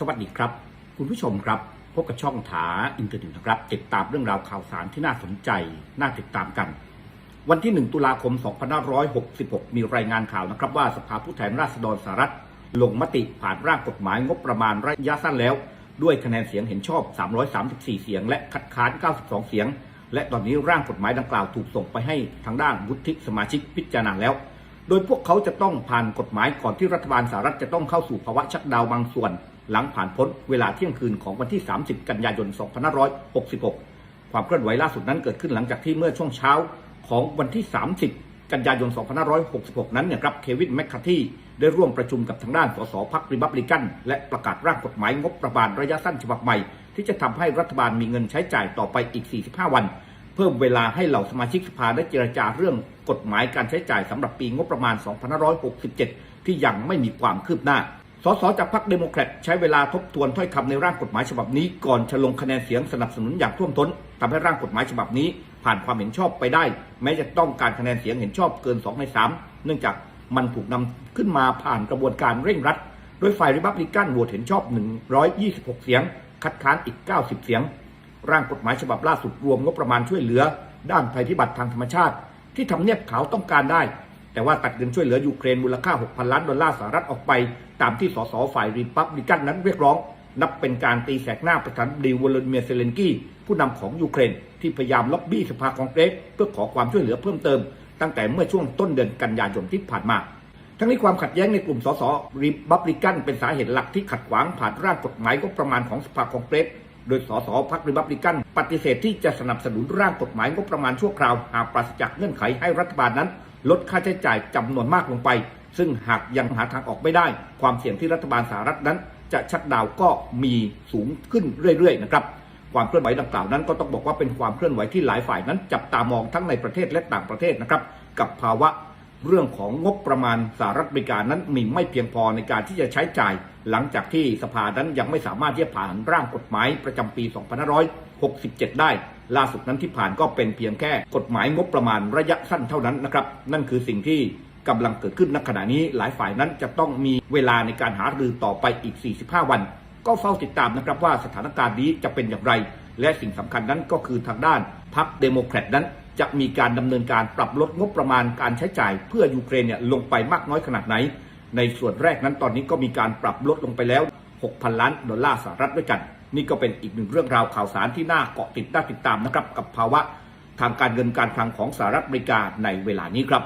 สวัสดีครับ คุณผู้ชมครับ พบกับช่องถาอินเทอร์เน็ตนะครับ ติดตามเรื่องราวข่าวสารที่น่าสนใจ น่าติดตามกัน วันที่ 1 ตุลาคม 2566 มีรายงานข่าวนะครับ ว่าสภาผู้แทนราษฎรสหรัฐ ลงมติผ่านร่างกฎหมายงบประมาณระยะสั้นแล้ว ด้วยคะแนนเสียงเห็นชอบ 334 เสียง และคัดค้าน 92 เสียง และตอนนี้ร่างกฎหมายดังกล่าวถูกส่งไปให้ทางด้านวุฒิสมาชิกพิจารณาแล้ว โดยพวกเขาจะต้องผ่านกฎหมายก่อนที่รัฐบาลสหรัฐจะต้องเข้าสู่ภาวะชักดาวบางส่วน หลังผ่านพ้นเวลาเที่ยงคืนของวันที่ 30 กันยายน 2566 ความเคลื่อนไหวล่าสุดนั้นเกิดขึ้นหลังจากที่เมื่อช่วงเช้าของวันที่ 30 กันยายน 2566 นั้นเนี่ยครับเควินแมคคาที่ได้ร่วมประชุมกับทางด้านสสพรรคริบับลิกัน และประกาศร่างกฎหมายงบประมาณระยะสั้นฉบับใหม่ ที่จะทำให้รัฐบาลมีเงินใช้จ่ายต่อไปอีก 45 วัน เพิ่มเวลาให้เหล่าสมาชิกสภาได้เจรจาเรื่องกฎหมายการใช้จ่ายสำหรับปีงบประมาณ 2567 ที่ยังไม่มีความคืบหน้า สสจากพรรคเดโมแครตใช้เวลาทบทวนถ้อยคำในร่างกฎหมายฉบับนี้ ก่อนจะลงคะแนนเสียงสนับสนุนอย่างท่วมท้นทำให้ร่างกฎหมายฉบับนี้ ผ่านความเห็นชอบไปได้ แม้จะต้องการคะแนนเสียงเห็นชอบเกิน 2 ใน 3 เนื่องจากมันถูกนำขึ้นมาผ่านกระบวนการเร่งรัด โดยฝ่ายริพับลิกันโหวตเห็นชอบ 126 เสียง คัดค้านอีก 90 เสียง ร่างกฎหมายฉบับล่าสุดรวมงบประมาณช่วยเหลือ ด้านภัยพิบัติทางธรรมชาติ ที่ทำเนียบขาวต้องการได้ แต่ว่าตัดเงินช่วยเหลือยูเครนมูลค่า 6,000 ล้านดอลลาร์สหรัฐออกไป ตามที่สสฝ่ายรีพับลิกันนั้นเรียกร้อง นับเป็นการตีแสกหน้าประธานาธิบดีวลาดิเมียร์เซเลนกี้ ผู้นำของยูเครน ที่พยายามล็อบบี้สภาคองเกรสเพื่อขอความช่วยเหลือเพิ่มเติม ตั้งแต่เมื่อช่วงต้นเดือนกันยายนที่ผ่านมา ทั้งนี้ความขัดแย้งในกลุ่มสสรีบับลิกันเป็นสาเหตุหลักที่ขัดขวางผ่านร่างกฎหมายงบประมาณของสภาคองเกรสโดยสสพรรครีบับลิกัน ปฏิเสธที่จะสนับสนุนร่างกฎหมายงบประมาณชั่วคราวหากปราศจากเงื่อนไขให้รัฐบาลนั้น ลดค่าใช้จ่ายจำนวนมากลงไป ซึ่งหากยังหาทางออกไม่ได้ ความเสี่ยงที่รัฐบาลสหรัฐนั้น จะชักดาวก็มีสูงขึ้นเรื่อยๆนะครับความเคลื่อนไหวดังกล่าวนั้นก็ต้องบอกว่าเป็นความเคลื่อนไหวที่หลายฝ่ายนั้น จับตามองทั้งในประเทศและต่างประเทศนะครับกับภาวะเรื่องของงบประมาณสหรัฐอเมริกานั้นมีไม่เพียงพอในการที่จะใช้จ่าย หลังจากที่สภานั้นยังไม่สามารถที่จะผ่านร่างกฎหมายประจำปี 2567 ได้ ล่าสุดนั้นที่ผ่านก็เป็นเพียงแค่กฎหมายงบประมาณระยะสั้นเท่านั้นนะครับ นั่นคือสิ่งที่กำลังเกิดขึ้นณขณะนี้หลายฝ่ายนั้นจะต้องมีเวลาในการหารือต่อไปอีก 45 วัน ก็เฝ้าติดตามนะครับว่าสถานการณ์นี้จะเป็นอย่างไร และสิ่งสำคัญนั้นก็คือทางด้านพรรคเดโมแครตนั้น จะมีการดำเนินการปรับลดงบประมาณการใช้จ่าย เพื่อยูเครนเนี่ยลงไปมากน้อยขนาดไหน ในส่วนแรกนั้นตอนนี้ก็มีการปรับลดลงไปแล้ว 6,000 ล้านดอลลาร์สหรัฐด้วยกัน นี่ก็เป็นอีกหนึ่งเรื่องราวข่าวสารที่น่าเกาะติดน่าติดตามนะครับกับภาวะทางการเงินการคลังของสหรัฐอเมริกาในเวลานี้ครับ